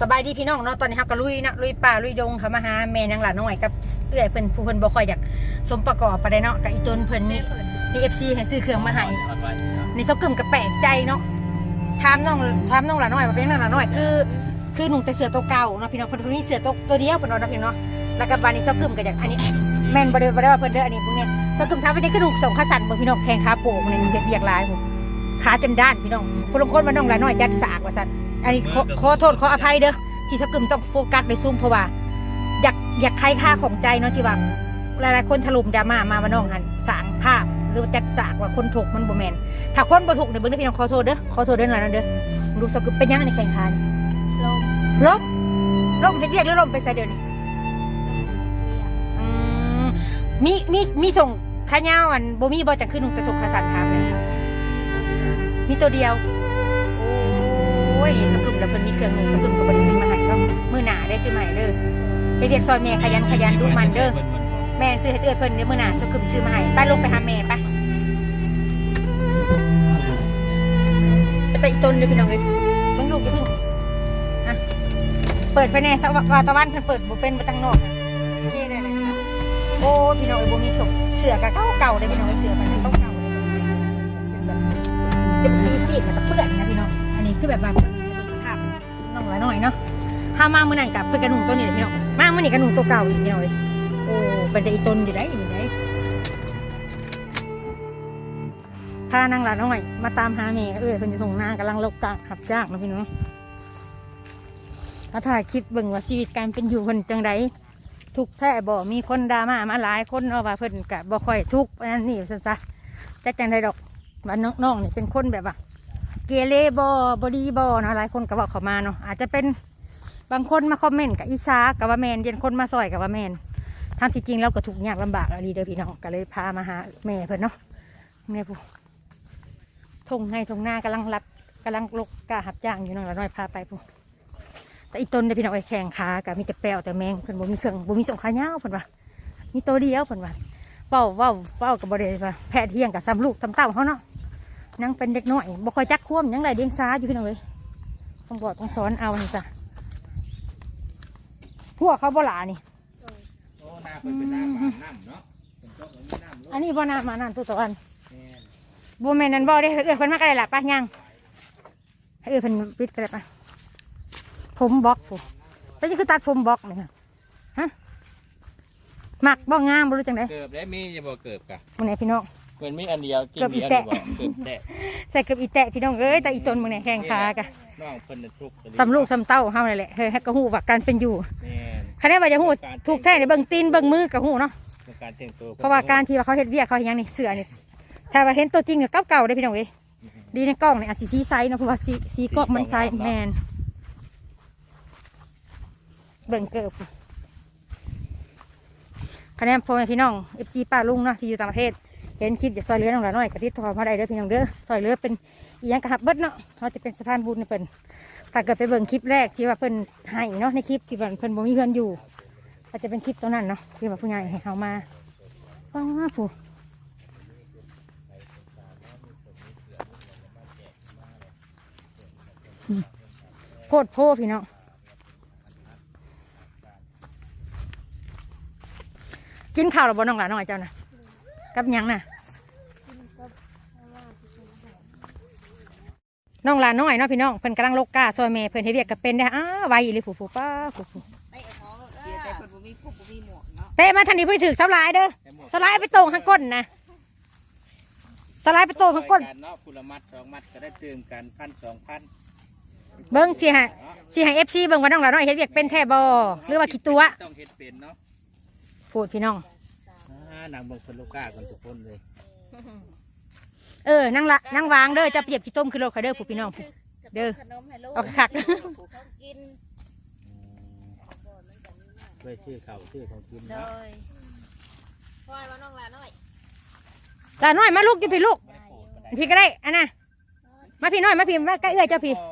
สบายดีพี่น้องเนาะตอนนี้ครับก็ลุยนะลุยป่าลุยดงเขามาหาแม่นางหลานน้อยกับเอื้อยเพิ่นผู้เพิ่นบ่ค่อยอยากสมประกอบไปได้เนาะกับอีตนเพิ่นมีมี FC ให้ซื้อเครื่องมาให้ในี่เขากึ่มกับแปลกใจเนาะถามน้องถามน้องหลานน้อยว่าเป็นนางหลานน้อยคือ คือหนุ่มแต่เสือตัวเก่าเนาะพี่น้องเพิ่นคนนี้เสือตัวตัวเดียวเพิ่นเนาะพี่น้องแล้วก็บานนี้เขากึ่มกับอย่างอันนี้แม่นบ่ได้บ่ได้ว่าเพิ่นเด้ออันนี้พวกเนี้ยเขากึ่มถามว่าจะคือหนุ่มส่งขาสั่นเบิ่งพี่น้องแข่งขาโป่งมันเฮ็ดเวียกหลายพุ่นขาจนด้านพี่น้องผู้ลางคนว่าน้องหลานน้อยจัดสากว่าซั่น อันนี้ขอขอโทษขออภัยเด้อที่สกึมต้องโฟกัสไปซุ่มเพราะว่า อยากอยากใครค่าของใจเนาะที่ว่าหลายๆคนถล่มดราม่ามาว่าน้องหันสร้างภาพหรือว่าจัดสากว่าคนถูกมันบ่แมนถ้าคนบ่ถูกเดี๋ยวเบิ่งเด้อพี่น้องขอโทษเด้อขอโทษเด้อหน่อยนะเด้อดูสกึมเป็นยังในแข่งขันลมลบลบเฮ็ดเรียกหรือลบไปใส่เดี๋ยวนี้อืมมีมีมีส่งขายาวอันบ่มีบ่จะขึ้นหนุ่มแต่ส่งขาสันถามเลยมีตัวเดียวโอ้ยนี่สกึมแล้วเพิ่นมีเครื่องหนุ่มสกึมก็บ่ได้ซื้อมาให้เนาะมื้อหน้าได้ซื้อมาให้เด้อเฮ็ดเรียกซอยแม่ขยันขยันดูมันเด้อแม่ซื้อให้เอื้อยเพิ่นเดี๋ยวมื้อหน้าสกึมซื้อมาให้ไปลงไปหาแม่ไปไปแต่อีต้นเด้อพี่น้องเอ้ยเบิ่งลูกอย่าเพิ่งอะเปิดไปแน่สว่าตะวันเพิ่นเปิดบ่เป็นบ่ตั้งนอกนะนี่ได้เลยโอ้พี่น้องเอ้ยบ่มีถกเสือก็เก่าเก่าเด้อพี่น้องเอ้ยเสือมันเก่าเก่าๆเป็นแบบเป็นสีสีดแล้วก็เปื้อนนะพี่น้อง คือแบบว่าเบิ่งเบิ่งสภาพน้องหลายหน่อยเนาะถ้ามามื้อนั้นกับเพิ่นกระหนุ่งตัวนี้เด้อพี่น้องมามื้อนี้กระหนุ่งตัวเก่าอีกพี่น้องเอ้ยโอ้เป็นได้อีตนอยู่ได้อยู่ได้พานางหลานน้อยมาตามหาแม่เอ้ยเพิ่นอยู่ตรงหน้ากำลังลบกะหับจางนะพี่น้องมาถ่ายคลิปเบิ่งว่าชีวิตการเป็นอยู่เพิ่นจังไดทุกแท้บ่มีคนดราม่ามาหลายคนเนาะว่าเพิ่นกะบ่ค่อยทุกอันนั้นนี่ซั่นซะจักจังไดดอกว่าน้องๆนี่เป็นคนแบบว่า เกเรบ่บ่ดีบ่เนาะหลายคนก็บอกเขามาเนาะอาจจะเป็นบางคนมาคอมเมนต์กับอีสากับว่าแมนเย็นคนมาซอยกับว่าแมนทั้งที่จริงเราก็ทุกยากลำบากอะไรเด้อพี่น้องก็เลยพามาหาแม่เพิ่นเนาะแม่ผู้ทงให้ทงหน้ากำลังรับกำลังลกกาหับจ้างอยู่น้องละน้อยพาไปผู้แต่อีต้นเด้อพี่น้องไอ้แข่งขากับมีแต่แปลวแต่แมงเพิ่นบ่มีเครื่องบ่มีสงขายาวเพิ่นว่ามีตัวเดียวเพิ่นว่าเว้าเว้าเว้ากับบ่ได้ว่าแพทย์เที่ยงกับซ้ำลูกซ้ำเต้าเขาเนาะ ยังเป็นเด็กน้อยบ่ค่อยจักควมยังไรเดียงสาอยู่พี่น้องเอ้ยต้องบอกต้องสอนเอานี่จ้ะพวกเขาบ่หลานี่โอ้น้ำเป็นเป็นน้ำบาดน้ำเนาะผมต้องเอามีน้ำลอันนี้บ่นามานั่นตัวตะวันแม่นบ่แม่นนั่นบ่ได้เอ้ยเพิ่นมาก็ได้ล่ะป้ายังให้เอ้ยเพิ่นปิดก็ได้ป่ะผมบล็อกผู้แล้วนี่คือตัดผมบล็อกนี่ค่ะฮะมักบ่งามบ่รู้จังได๋เกิบได้มีจะบ่เกิบกะมื้อนี้พี่น้อง เพิ่นมีอันเดียวกินเกิบอีเดียวแตะดีบ่เกิบแตะใส่เกับอีแตะพี่น้องเอ้ยแต่อีตนมื้อนี้แข้งขากะน้องเพิ่นน่ะทุกข์สำลูกสำเต้าเฮานี่แหละเฮ้ยให้ก็ฮู้ว่าการเป็นอยู่แม่นคันได้ว่าจะฮู้ถูกแท้ในเบิ่งตีนเบิ่งมือก็ฮู้เนาะในการแต่งตัวเพราะว่าการที่ว่าเขาเฮ็ดเวียกเขาเฮ็ดหยังนี่เสื้อนี่ถ้าว่าเห็นตัวจริงก็เก่าๆได้อพี่น้องเอ้ยดีในกล้องนี่อาจสิสีไซส์เนาะเพราะว่าสีสีกล้องมันไซส์แม่นเบิ่งเกิบคะแนนพ่อแม่พี่น้องเอฟซีป้าลุงเนาะที่อยู่ต่างประเทศ เห็นคลิปจากซอยเรือน้องหลาน้อยกระติทอมาได้เด้อพี่น้องเด้อซอยเรือเป็นอีหยังกระหับเบิดเนาะเขาจะเป็นสะพานบุญให้เพิ่นถ้าเกิดไปเบิ่งคลิปแรกที่ว่าเพิ่นให้เนาะในคลิปที่ว่าเพิ่นบ่มีเพื่อนอยู่ก็จะเป็นคลิปตัวนั้นเนาะที่ว่าผู้ใหญ่ให้เขามาว้าผู้อืมโพดโพพี่น้องกินข้าวหรือบ่น้องหลานน้อยเจ้านะกับยังน่ะ น้องหลานน้อยเนาะพี่น้องเพิ่นกำลังลกกาซอยแม่เพิ่นเฮ็ดเวียกกับเป็นได้ออ้าไวอีหรือผู้ผู้ป้าผู้ผู้ไปไอ้ท้องเดี๋ยวแต่คนบ่มีพวกบ่มีหมวกเนาะเตะมาทันทีเพิ่นถือสลายเด้อแต่หมวกสไลด์ไปโต่งข้างก้นนะสไลด์ไปโต่งข้างก้นซอยเนาะคุณละมัดสองมัดก็ได้เติมกันพันสองพันเบิ่งสิฮะสิให้ FC เบิ่งว่าน้องหลานน้อยเฮ็ดเวียกเป็นแท้บ่หรือว่าขี้ตัวต้องเฮ็ดเป็นเนาะพูดพี่น้องอ่านางเบิ่งคนลูกค้ากันทุกคนเลย เออนั่งละนั่งวางเด้อจะเปรียบขี้ต้มคือโลกเขาเด้อผู้พี่น้องเด้อขนมให้ลูกเอาคักผูกเขากินเพื่อชื่อเขาชื่อของกินเลเนาะยพ่อยมาน้องลาน้อยหลานน้อยมาลูกอยู่พี่ลูกไม่ได้โกรธก็ได้พี่ก็ได้อันน่ะมาพี่น้อยมาพี่มาใกล้เอื้อยเจ้าพี่พอ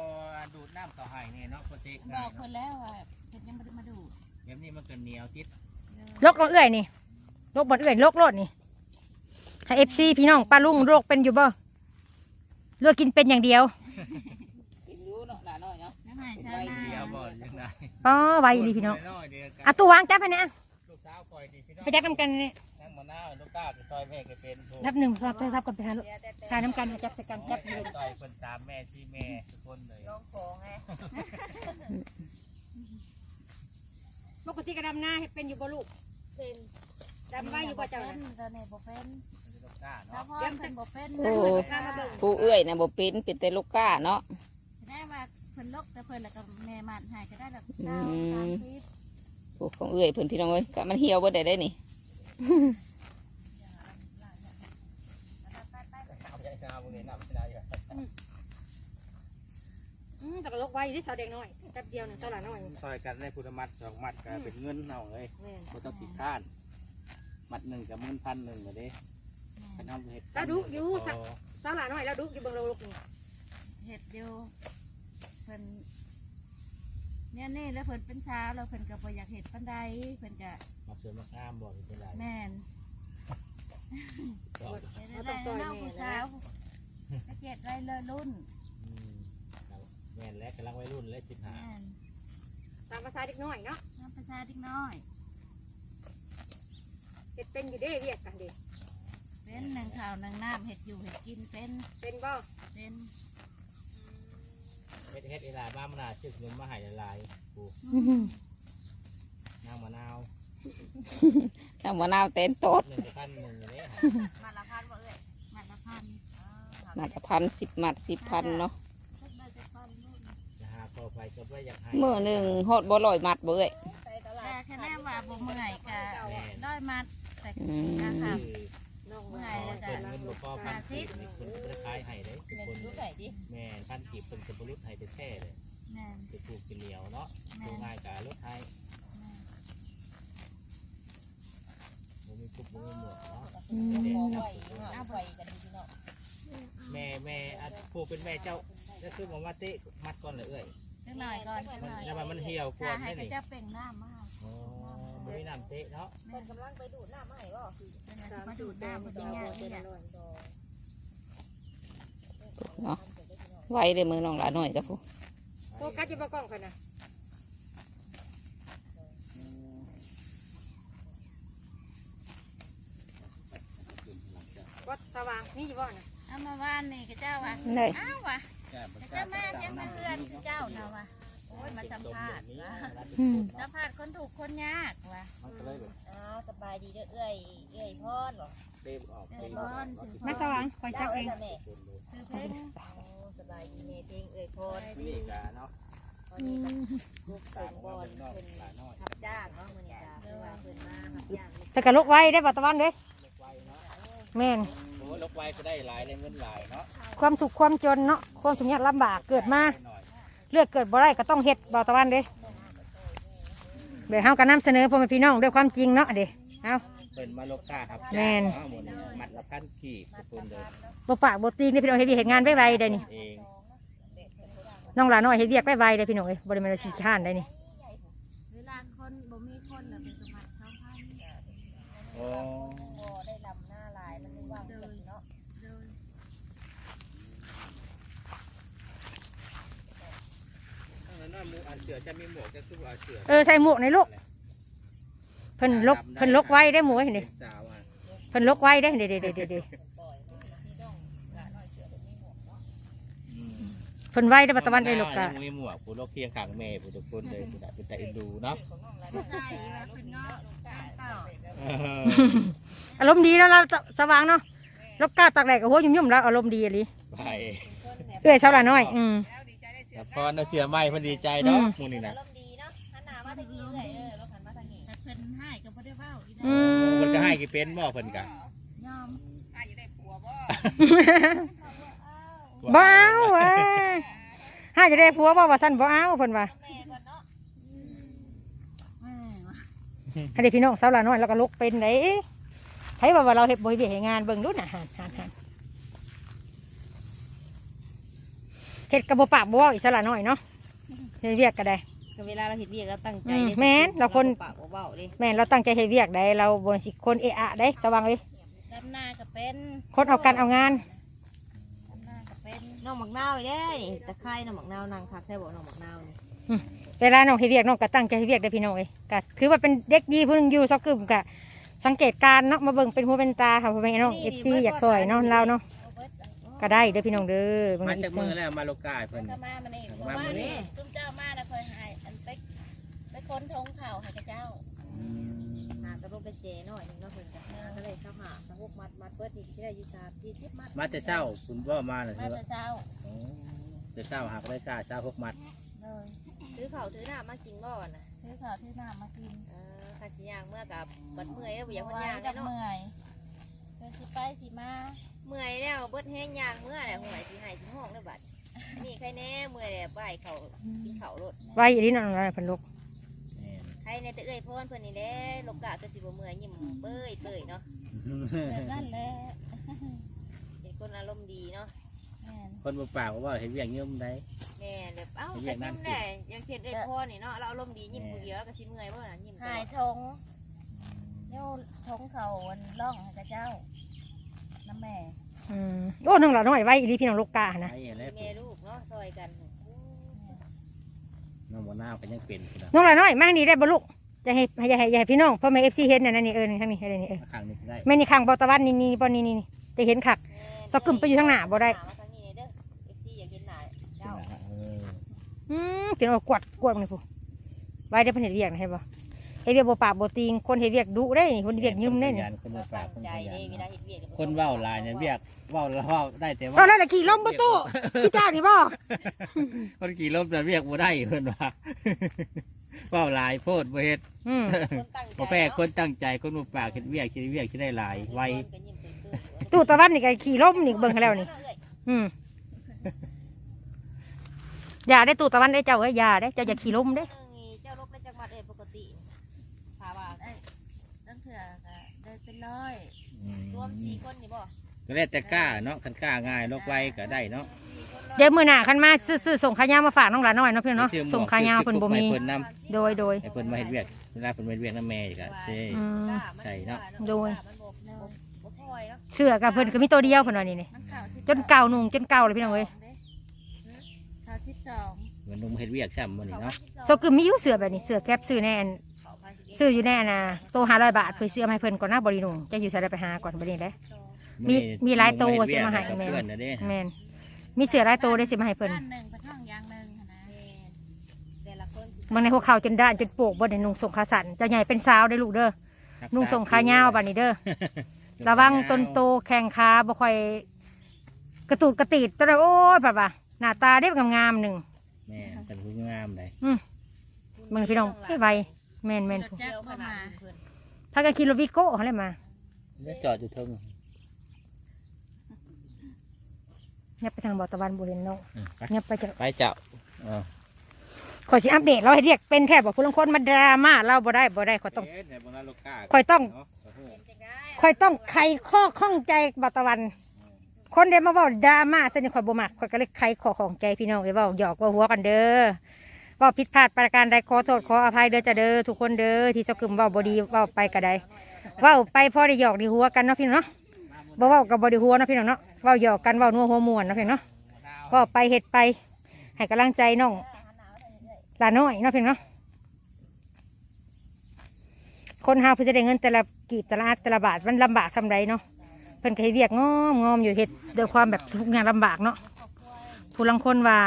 ดูดน้ำเขาให้เนี่ยเนาะโปรเจกต์บง่าอยกคนแล้วว่าเพิ่นยังบ่ได้มาดูแบบนี้มันก็เหนียวติดลกลงเอื้อยนี่ลกบนเอื้อยลกโลดนี่ ให้เอฟซีพี่น้องป้าลุงโรคเป็นอยู่บ่เลือกกินเป็นอย่างเดียวกินอยู่เนาะลาน้อยเนาะอน้ำหายชาไว้หน้าเดียวบ่ยังไงอ๋อไวดีพี่น้องน้อยๆเดียวกันอะตู้วางจับให้เนี่ยลูกสาวคอยดีพี่น้องไปจับน้ำกันเนี่ยนั่งมะนาวลูกตาไปซอยแม่ก็เป็นผู้นับหนึ่งรับโทรศัพท์ก่อนไปหาลูกถ่ายน้ำกันจับใส่กันจับเลยซอยเพิ่นสามแม่สี่แม่ทุกคนเลยน้องของไงปกติกระดำหน้าเป็นอยู่บ่ลูกเป็นดำไว้อยู่บ่เจ้าเป็น่ะนตอนนี้บ่เป็นลูกตา แล้วเนาะพ่อเป็นบ่เป็นโอ้ข้ามาเบิ่งผู้เอื้อยนะบ่เป็นเป็นแต่ลูกก้าเนาะ ได้ว่าเพิ่นลกแต่เพิ่นแล้วก็แม่มันหายก็ได้ดอกอืเก้ามสามสิบผู้ของเอื้อยเพิ่นพี่น้องเอ้ยก็มันเหี่ยวบ่ได้ได้นี่เอาใจชาวบุรีน้ำไม่ได้อยู่อืมแต่ก็ลกไว้ที่สาวแดงน้อยแป๊บเดียวหนึ่งเท่าไหร่น้อยซอยกันได้พุทธมัดสองมัดก็เป็นเงินเอาเลยแม่นบ่ต้องติดข้าน มัดหนึ่งกับมื่นพันหนึ่งเลยเด้ ขนมเห็ดสาวดุอยู่สาวสาวหลาน้อยแล้วดุอยู่เบิ่งเราลูกนี่เฮ็ดอยู่เพิ่นเนี่ยนี่แล้วเพิ่นเป็นเช้าวแล้วเพิ่นก็บ่อยากเฮ็ดปานใดเพิ่นก็มาเสริมมะอ้ามบ่เป็นไรแม่นก็เฮ็ดได้แล้วน้องผู้สาวก็เจ็ดได้เลยรุ่นอืมแม่นและกำลังวัยรุ่นและสิบห้าแม่นตามภาษาเด็กน้อยเนาะน้ำประชาเด็กน้อยเฮ็ดเป็นอยู่เด้เรียกกันเด็ เป็นหนึ่งข้าวหนึ่งน้ำเห็ดอยู่เห็ดกินเป็นเป็นบ่เป็นเฮ็ดเฮ็ดอีหลาบ้ามะนาวชื่อเงินมาใหายละลายปูอืมน้ำมะนาวทางมะนาวเต้นโตดหนึ่งกับพันหนึ่งเลยมาละพันบ่เอ้ยมาละพันมาจะพันสิบมัดสิบพันเนาะสักใบจะพันนู่นจะหาพอไปก็ไม่อยากให้มื้อหนึ่งฮอดบ่ร้อยมัดบ่เอ้ยแต่แค่แน่ว่าบ่เมื่อยกะด้อยมัดแต่อืมราคา คือ น้องเมื่มาอยแล้วเพิ่จ้ะนเงินบ่พอพันกีบนี่คนจะขายให้ได้ทุกคนแม่นพันกีบเป็นกระบุรุษให้ไปแท้เลยแม่นไปปลูกกินเหนียวเนาะแม่ดูนง่ายกับรถไทยแม่นบ่มีคุบบ่มีหมวกเนาะอืมเด็กเนาะเอาไปกันดีเนาะแม่แม่อันผู้เป็นแม่เจ้าก็คือบอกว่าเตะมัดก่อนเลยเอ้ยจังหน่อยก่อนจังหน่อยแล้วมันมันเหี่ยวกถ้าวนให้ได้ก็นี่จะเป่งน้ำมาอ๋อ บ่มีน้ำเตะเนาะแม่นกำลังไปดูดน้ำมาให้บ่มาดูดน้ำมันจะยากนี่แหละเนาะไว้เลยมือน้องหลาน้อยกับผู้โฟกัสอยู่บ่กล้องค่ะนะวัดสว่างนี่อยู่บ่น่ะเอามาว่านนี่ก็เจ้าว่ะได้อ้าวว่ะแต่เจ้าแม่ยังมาเพื่อนคือเจ้านะว่ะโอ้ยมาสัมภาษณ์ว่ะอืม สัมภาษณ์คนถูกคนยากว่ะมันก็เลยแบบอ้าวสบายดีเด้อเอ้ยเอ้ยพรเหรอเต็มออกเอ้เต็ยมพออกรถือพมารสว่างคอยเจ้าเองถือเพลงสบายดีเมเพลงเอ้ยพรนี่กะเนาะตอนนี้ก็ลูกตาเปิมดบบ่ออลลนอกเป็นหลาน้อยทับจ้างเนาะมื้อนี้จ้ะเออเพิ่นมาทับจ้างแต่ก็ลกไว้ได้บ่ตะวันเด้อลกไว้เนาะแม่นโอ้ลกไว้ก็ได้หลายเลยเงินหลายเนาะความทุกข์ความจนเนาะความทุกข์ยากลำบากเกิดมา หน่อย เลือกเกิดบ่ได้ก็ต้องเฮ็ดบ่ตะวันเด้เดี๋ยวเฮาก็นำเสนอพ่อแม่พี่น้องด้วยความจริงเนาะเด้เอาเปิดมาลกกาครับแม่นเนาะหมดมัดละพันกีบทุกคนเลยบ่ปากบ่ตีนี่พี่น้องเฮ็ดเวียกเฮ็ดงานไวๆได้นี่ เองน้องหลานน้อยเฮ็ดเวียกไวๆได้พี่น้องเอ้ยบ่ได้แม่นว่าสิค้านได้นี่เวลาคนบ่มีคนน่ะเป็นสมัคร2,000โอ้บ่ได้ลำหน้าลายมันเลยว่างจังเนาะโดย แล้วน้อยหมูอันเสือจะมีหมวกจะคือว่าเสือเออใส่หมวกในอยลูกเพิ่นลกเพิ่นลกไว้ได้หมูเห็นดิสาวอะเพิ่นลกไว้ได้เด้เด้เด้เด้เด้เพิ่นไว้ได้บ่ตะวันได้ลูกกะมีหมวกผู้ลกเคียงข้างแม่ผู้ทุกคนเลยผู้ใดเป็นแต่เอ็นดูเนาะใช่ว่าเพิ่นเนาะเต่าเอออารมณ์ดีแล้วเราสว่างเนาะลกกาตากแดดกับหัวยุ่มๆแล้วอารมณ์ดีอีหลีไปเอ้ยสาวหลานน้อย อืม แต่พอน่ะเสือใหม่เพอดีใจเนาะอืมหมูนี่นะลมดีเนาะหันหน้ามาทางนี้เลยเออเราหันมาทางนี้แต่เพิ่นให้ก็บ่ได้เว้าอีอืนะม มันก็ให้กี่เป็นบ่เพิ่นกะยอมบ้าวเว้ยห้าจะได้ผัวบ่ว่าซั่นบ่เอาเพิ่นว่าแม่ก่อนเนาะแม่ว่ะให้ได้พี่น้องสาวหลานน้อยแล้วก็ลกเป็นได้ไผว่าว่าเราเฮ็ดบ่เฮ็ดเฮ็ดงานเบิ่งดูน่ะหันหันหัน เฮ็ดก็บ่ปากบ่เว้าอีสาวหลานน้อยเนาะเฮ็ดเวียกก็ได้ ก็เวลาเราเฮ็ดเวียกเราตั้งใจอืมแม่นเราคน ปากเว้าๆเด้แม่นเราตั้งใจเฮ็ดเวียกได้เราบ่สิคนเอะอะได้ระวังเลยดำหน้าก็เป็นคนเอากันเอางานดำหน้าก็เป็เป็นน้องหมักนาวอีกเด้นี่ตะไคร้น้องหมักนาวนางคักแท้บอกน้องหมักนาวนี่เวลาน้องเฮ็ดเวียกน้องก็ตั้งใจเฮ็ดเวียกได้อพี่น้องเอ้ยก็คือว่าเป็นเด็กดีผู้หนึงอยู่ซอกกึมก็สังเกตการณ์เนาะมาเบิ่งเป็นหูเป็นตาค่ะพ่อแม่น้อง FC อยากซอยเนาะเราเนาะเอาเบิดอัน ก็ได้เด้อพี่น้องเด้อเบิ่งมาอีจากกมือแล้วมาโลกาเพิ่น ก็มามันเองมามื้อนี้ซุ่มเจ้ามาแล้วเคยให้อันไปไปคนทงเข่าให้กับเจ้าอืมหาตะลุกไปเจหน่อยหนึงเนาะเพิ่นจะหาก็เลยเข้าหาตะลุกมัดมัดเบิดนี่สิได้อยู่3 40มัดมาแต่เช้าคุณพ่อมาน่ะมาใช่แต่ปะเช้าโอ้แต่เช้าหักได้กล้าเช้าหกมัดเลยถือข้าวถือน้ำมากินบ่น่ะซื้อข้าวที่น้ำมากินเออข้าสิย่างเมื่อกับบัดเมื่อยแล้วบ่อยากเพเพิ่นราะว่าย่างกัได้บเนาะเมื่อยเดินสิไปสิมา เมื่อยแล้วเบิดแห้งย่างเมื่อแหละห่วยสิให้สิห้องเด้อบัดนี่ใครแน่เมื่อยแล้วบ่ายเขากินข้าวโลดไว้อีนี้น้องๆเพิ่นลูกแม่นใครในแต่เอ้ยพรเพิ่นนี่แหละลูกกะก็สิบ่เมื่อยยิ้มเบ้ยเบ้ยเนาะแบบนั้นแหละเป็นคนอารมณ์ดีเนาะแม่นคนบ่ปากว่าเห็นเวียกเงี้ยมได้แม่นแบบเอ้าเรีก็ยกนั่ยิ้นมสิได้อย่างเช่นเอ้ยพรนี่เนาะเราอารมณ์ดียิ้มผู้เดียวแล้วก็สิเมื่อยบ่ล่ะยิ้มตลหาอยดทงเดี๋ยวทงเขาวันล่องให้กับเจ้า น้ำแม่อืมโอ้น้องหลาน้อยไว้อีหลีพี่น้องลูกกานะไอ้อะไรแม่ลูกเนาะซอยกันน้องบ่นาวก็ยังเป็นพุ่นน่ะน้องหลาน้อยมาทางนี้ได้บ่ลูกจะให้อย่าให้อย่าให้พี่น้องพ่อแม่ FC เห็นนั่นนะนี่เออนี่ทางนี้เออนี่เออข้างนี้ก็ได้แม่นี่ข้างบ่ตะวันนี่นี่บ่นี่นี่นี่จะเห็นคักซอกกึ่มไปอยู่ทางหน้าบ่ได้มาทางนี้เด้อ FC อยากเห็นหน้าเจ้า เอออืมกินเอากวดกวดมันนี่ผู้ไว้ได้อเพิ่นเฮ็ดเวียกนะเห็นบ่เฮ็ดเวียกบ่ปากบ่ติงคนเฮ็ดเวียกดุได้นี่คนเฮ็ดเวียกยืมได้นี่คนบ่ปากคนใจขยัเด้เวลานเนาะเฮ็ดเวียกคนเว้าหลายเนี่ยเวียกเว้าแล้วเว้าได้แต่เอาว่าแล้วตะกี้ลมบ่ตู้พี่เจ้านี่บ่คนขี่รถแต่เวียกบ่ได้เพิ่นว่าเว้าหลายโพดบ่เฮ็ดอืมคนตั้งใจบ่แพ้คนตั้งใจคนบ่ปากเฮ็ดเวียกคิดเวียกสิได้หลายไวตู้ตะวันนี่ก็ขี่ลมนี่เบิ่งให้แล้วนี่ อืมอย่าได้ตู้ตะวันได้เจ้าเอ้ยอย่าได้เจ้าอย่าขี่ลมเด้ เจ้าลบในจังหวัดเอ้ยปกติถามว่า ตั้งเถื่อก็เดินเป็นร้อย อื มรวมสี่คนนี่บ่ก็แล้วแต่กล้าเนาะคันกล้าง่ายลกไวก็ได้เนาะสี่คนเดี๋ยวมื้อหน้าคันมาซื้อซื้อส่งขายาวมาฝากน้องหลานน้อยเนาะพี่เนาะซื้อหมวกส่งขายาวเพิ่นบ่มีซื้อกุ๊กให้เพิ่นนำโดยโดย ให้เพิ่นมาเฮ็ดเวียกเวลาเพิ่นมาเฮ็ดเวียกนำแม่อีกอะเซ่อืมใช่เนาะโดย มันบ่บ่บ่พอยเนาะเสื้อกับเพิ่นก็มีตัวเดียวเพิ่นว่านี่นี่มันเก่าที่จนเก่านุ่งจนเก่าเลยพี่น้องเอ้ยเก่าที่สองเหมือนลงมาเฮ็ดเวียกซ้ำมื้อนี้เนาะ โซคือมีอยู่เสื้อแบบนี้เสื้อแก๊ปซื้อแน่อัน ซื้ออยู่แน่น่ะโต500บาทเพิ่นซื้อมาให้เพิ่นก่อนหน้าบรินุ่งจะอยู่ใส่ได้ไปหาก่อนบัดนี้เด้มีอนี้มีหลายตัวลงเฮ็ดเวียกสิมาให้กับแม่ เพื่อนน่ะเด้แม่นมีเสื้อหลายโตได้สิมาให้เพิ่นด้านหนึ่งเป็นห้องยางหนึ่งหั้นนะแต่ละคนบางในหัวเข่าจนด้านจนโปกบ่ได้นุ่งส่งขาสั่นเจะใหญ่เป็นสาวได้อลูกเด้อนุ่งส่งขายาวบัดนี้เด้อระวังต้นโตแข้งขาบ่ค่อย กระตูดกระตีดตัวใดโอ้ยแบบว่าหน้าตาเด็บงามๆหนึ่ง แม่เป็นผู้งามได้มึงพี่น้องให้ไว แม่นแม่นรถจักรเข้ามาพากันขี่รถวิโก้เขาเลยมาแล้วจอดอยู่เทิงเนี่ยไปทางบ่อตะวันบ่เห็นน้องอืมไปเนี่ยไปจากไปเจ้าเออขอยสิอัปเดตเราให้เรียกเป็นแทบบอกผู้ลางคนมาดราม่าเราบ่ได้บ่ได้ขอยต้อง เอ๊ะเนี่ยบ่น่าลูกค้าค่อยต้อง เนาะคอยต้องไขข้อข้องใจบ่อตะวัน คนเดินมาเว่าดราม่าเส้นข่อยบ่มักข่อยก็เลยไขข้อของใจพี่น้องไอ้เว้าหยอกเว่าหัวกันเด้อเว่าผิดพลาดประการใดขอโทษขออภัยเด้อจะเด้อทุกคนเด้อที่เจ้ากึมว้าบดีว้าไปก็ได้ว้าไปพ่อได้หยอกไดีหัวกันเนาะพี่น้องเนาะบ่ว้ากับบด้หัวเนาะพี่น้องเนาะว้าหยอกกันว้านัวหัวม่วนเนาะพี่น้องเนาะเว้าไปเฮ็ดไปให้กำลังใจน้องลานน้อยเนาะพี่น้องเนาะคนหาเพื่อจะได้เงินแต่ละกีบแต่ละอัดแต่ละบาทมันลำบากทำไรเนาะเพิ่นก็ให้เรียกงอมงอมอยู่เฮ็ดด้วยความแบบทุกอย่างลำบากเนาะผู้ลังคนว่า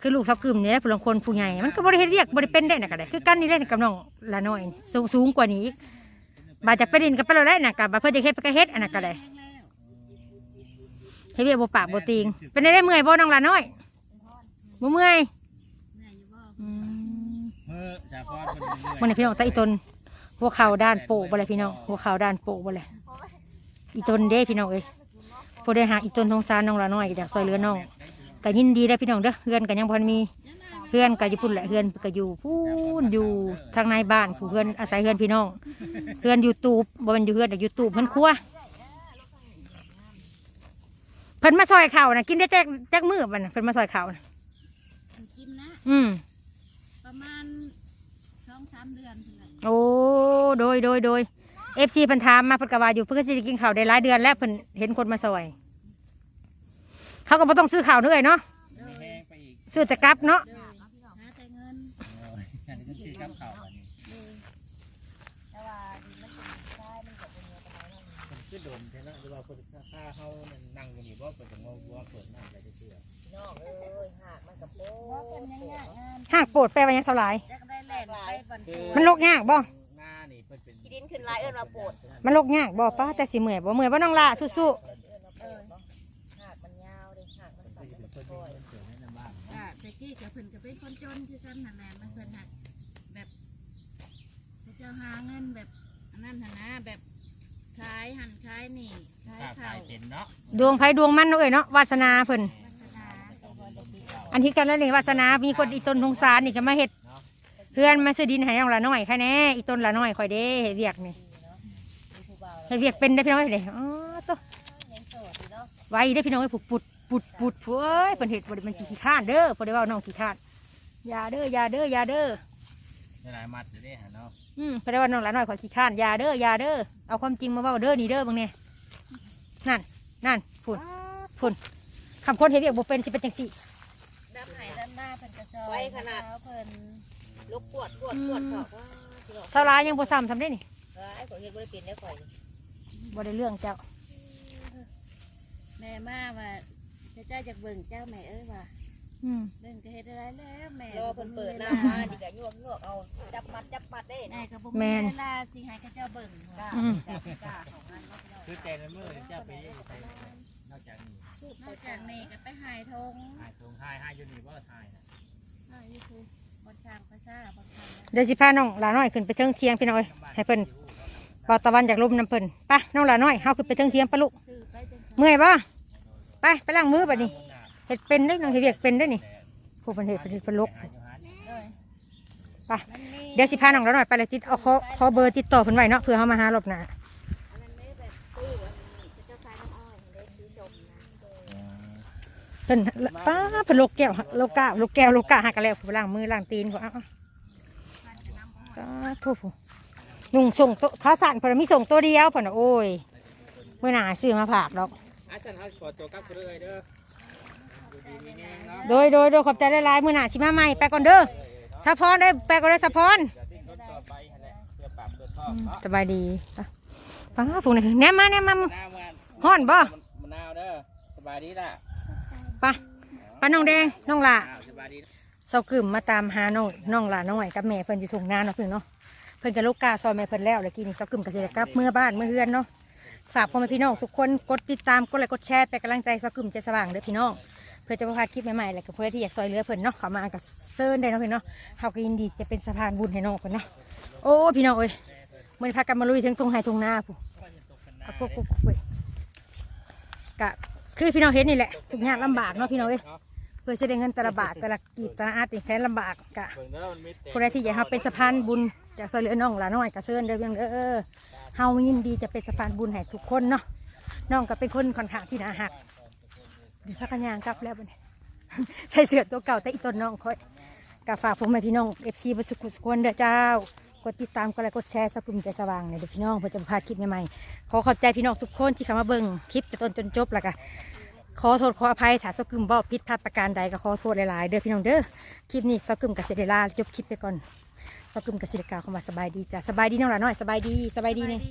คือลูกสาวกึมเนี่ยผู้ลังคนผู้ใหญ่ มันก็บริเฮ็ดเรียกบริเป็นได้นะก็ได้คือกันนี่ได้กับน้องละน้อยสูงสูงกว่านี้อีกบาดจากไปดินกับไปเราได้นะกับบาเพื่อจะเฮ็ดไปก็เฮ็ดอันนั้นก็ได้เฮ็ดเรียบ่ปากบติง เป็นได้ได้เมื่อยบ่น้องละน้อยบ่เมื่อยเหนื่อยอยู่บ่อืมเอจากพ่อเพิ่นเรื่อย มันนี่พี่น้องตาอีตนหัวเข่าด้านโปะบ่เลยพี่น้องหัวเข่าด้านโปะบ่เลยอีตนเด้พี่น้องเอ้ยผู้ได้หาอีตนทงสารน้องละน้อยอยากซอยเหลือน้อง ก็ยินดีได้อพี่น้องเด้อเพื่อนก็ยังพอมีเพื่อนก็อยู่พุ่นแหละเพื่อนก็อยู่พูนอยู่ทางในบ้านผู้เพื่อนอาศัยเพื่อนพี่น้องเพื่อนอยู่ตูบบ่เป็นอยู่เพื่อนแต่อยู่ตูบเพื่อนครัวเพิ่นมาซอยเข่าวนะกินได้แจ๊กแจ๊กมือบัดนะเพิ่นมาซอยเข่าวนะกินนะอืมประมาณสองสามเดือนเท่าไหร่โอ้โดยโดยโดยเอฟซีเพิ่นถามมาเพิ่นกว่าอยู่เพิ่นก็สิได้กินข้าวได้หลายเดือนแล้วเพิ่นเห็นคนมาซอย เขาก็บ่ต้องซื้อข้าวเด้อยเนาะมีแห้งไปอีกซื้อแต่กลับเนาะหาแต่เงินโอ้ยอันนี้ก็คือข้าวเข่าอันนี้แต่ว่าดินมันเป็นทรายมันก็บ่เหนียวปานใดเนาะมันคือโดนแค่นั้นหรือว่าคนถ้าเขานั่งอยู่นี่บ่เปิดจะงอวัวเปิดน้ำอะไรจะเชื่อพี่น้องเอ้ยหากมันก็โปว่าเป็นยังไงงานหากโปรดแปลว่าหยังเท่าหลายจักได้แล่นไปบันทัวมันโลกยากบ่ หน้านี่เพิ่นเป็นขี้ดินขึ้นหลายเอิ้นว่าโปด มันโลกยากบ่ป้าแต่สิเมื่อยบ่เมื่อยบ่น้องละสู้ เพิ่นก็เป็นคนจนคือกันนั่นแหละมันเพิ่นหักแบบเจ้าหาเงินแบบอันนั้นหันนะแบบขายหันขายนี่ขายข้าวข้าขายเป็นเนาะดวงไผดวงมันเนาะเอ้ยเนาะวาสนาเพิ่นพัฒนาอันที่กันแล้วนี่วาสนา มีคนอีต้นทงสารนี่ก็มาเฮ็ดเพื่อนมาซื้อดินให้น้องละน้อยแค่แน่อีต้นละน้อยข่อยเด้เฮ็ดเวียกนี่เฮ็ดเวียกเป็นได้พี่น้องเอ้ยเด้อ๋อตัวยังโสดอยู่เนาะไว้ได้อพี่น้องเอ้ยปุดปุด ปุดปุดปุดเอ้ยเพิ่นเฮ็ดบ่ได้มันสิขี้ข้านเด้อบ่ได้เว้าน้องขี้ข้านอย่าเด้ออย่าเด้ออย่าเด้อหลายมัดจะได้หาเนาะอืมบ่ได้ว่าน้องละน้อยข่อยขี้ข้านอย่าเด้ออย่าเด้อเอาความจริงมาเว้าเด้อนี่เด้อเบิ่งแน่นั่นนั่นพุ่นพุ่นคำคนเฮ็ดเวียกบ่เป็นสิเป็นจังซี่ดำไหด้านหน้าเพิ่นกระชอยไว้ขนาดเพิ่นลูกปวดปวดปวดเขาว่าพี่น้องเช้าลายยังบ่ซ้ำทำได้นี่เออไอ้ข่อยเฮ็ดบ่ได้เป็นได้ข่อยบ่ได้เรื่องเจ้าแม่มาว่า เจ้าจากเบิ่งเจ้าแม่เอ้ยว่าอืมเบิ่งก็เฮ็ดได้แล้วแม่รอเพิ่นเปิดหน้ามาดิก็ยวกยวกเอาจับมัดจับมัดได้แม่ก็บ่มีเวลาสิให้เขาเจ้าเบิ่งกล้าอืมกล้ากล้าของมันเนาะพี่น้องคือใจละเมื่อเจ้าไปไปนอกจากนี้นอกจากแม่ก็ไปหายทงหายตรงหายหายอยู่นี่บ่ทายนะหายอยู่คือบนทางภาษาบนทางเดี๋ยวสิพาน้องหลาน้อยขึ้นไปเทิงเทียงพี่น้อยให้เพิ่นเป่าตะวันจากลมน้ำเพิ่นไปน้องหลาน้อยเฮาขึ้นไปเทิงเทียงปะลูกซื้อไปจังเมื่อยบ่ ไปไปล้างมือบัดนี้เฮ็ดเป็นได้อน้องเฮ็ดเวียกเป็นได้นี่ผู้เพิ่นเฮ็ดเพิ่นเป็นลกไปเดี๋ยวสิพาน้องหลาหน้อยไปแล้วติดเอาขอขอเบอร์ติดต่อเพิ่นไว้เนาะเผื่อเฮามาหารอบหน้าอันนั้นไม่แบบซื้ออันนี้เจ้าชายน้ำอ้อยได้ซื้อจมนะเพิ่นป้าเพิ่นโลกแก้วโลกกาโลกแก้วโลกกาหักกันแล้วผู้ล้างมือล้างตีนก็เอาเอาป้าโทษผู้นุ่งส่งโตขาสั่นเพิ่นมีส่งตัวเดียวเพิ่นโอ้ยเมื่อหนาซื้อมาฝากดอก อาจารย์เอาขอตัวกลับเลยเด้ออยู่ดีมีแน่เนาะโดยโดยโดยขอบใจหลายๆมือหนาชิมาใหม่ไปก่อนเด้อสะพอนได้ไปก่อนเด้อสะพอน จะดิ้นรถต่อไปหั่นแหละเพื่อปรับเพื่อทองเนาะสบายดีไปป้าฝูงนี่แนมมาแนมมาหน้ามันฮ้อนบ่ มะนาวเด้อสบายดีล่ะไปป้าน้องแดงน้องหล่าอ้าวสบายดีเศร้ากึ่มมาตามหาน้องน้องหล่าน้อยกับแม่เพิ่นอยู่ส่งนาเนาะเพิ่นเนาะเพิ่นกับลูกกาซอยแม่เพิ่นแล้วแล้วกินเศร้ากึ่มกับเสด็จกลับเมื่อบ้านเมื่อเฮือนเนาะ ฝากพ่อแม่พี่น้องทุกคนกดติดตามกดไลค์กดแชร์เป็นกำลังใจเศร้ากึ่มใจสว่างเด้อพี่น้องเพื่อจะมาพลาคลิปใหม่ๆแล้วก็เพื่อที่อยากซอยเหลือเพิ่นเนาะเขามากับเซิร์นได้เนาะเพิ่นเนาะเขาก็ยินดีจะเป็นสะพานบุญให้น้องเพิ่นเนาะโอ้พี่น้องเอ้ยมันพากันมาลุยถึงตรงไห้ตรงหน้าผู้เอาพวกพวกเว้ยกะคือพี่น้องเห็นนี่แหละทุกอย่างลำบากเนาะพี่น้องเอ้ยเพื่อจะได้เงินแต่ละบาทแต่ละกีบแต่ละอาร์ตนี่แค่ลำบากกะเบิ่งเด้อมันแต่คนใดที่อยากเฮาเป็นสะพานบุญ จากซอยเหลือน้องลาน้อยกระเซินเด้อเพียงเด้อเฮายินดีจะเป็นสะพานบุญให้ทุกคนเนาะน้องก็เป็นคนค่อนข้างที่น่าหักเดี๋ยวพักกันยางกลับแล้วบัดนี้ใส่เสื้อตัวเก่าแต่อีต้นน้องคอยกาฝากผมให้พี่น้องเอฟซีบสุขุสุขวนเด้อเจ้ากดติดตามกดไลค์กดแชร์สกุมใจสว่างเนี่ยเดี๋ยวพี่น้องเพื่อจะบ่พลาดคลิปใหม่ๆขอขอบใจพี่น้องทุกคนที่เข้ามาเบิ่งคลิปแต่ต้นจนจบแล้วก็ขอโทษขออภัยถ้าสกุมบอกผิดพลาดประการใดก็ขอโทษหลายๆเด้อพี่น้องเด้อคลิปนี้สกุมกับเสได็ลาจบคลิปไปก่อน กุมกับศิริกาวคำว่าสบายดีจ้ะสบายดีน้องหลานน้อยสบายดีสบายดีเนี่ย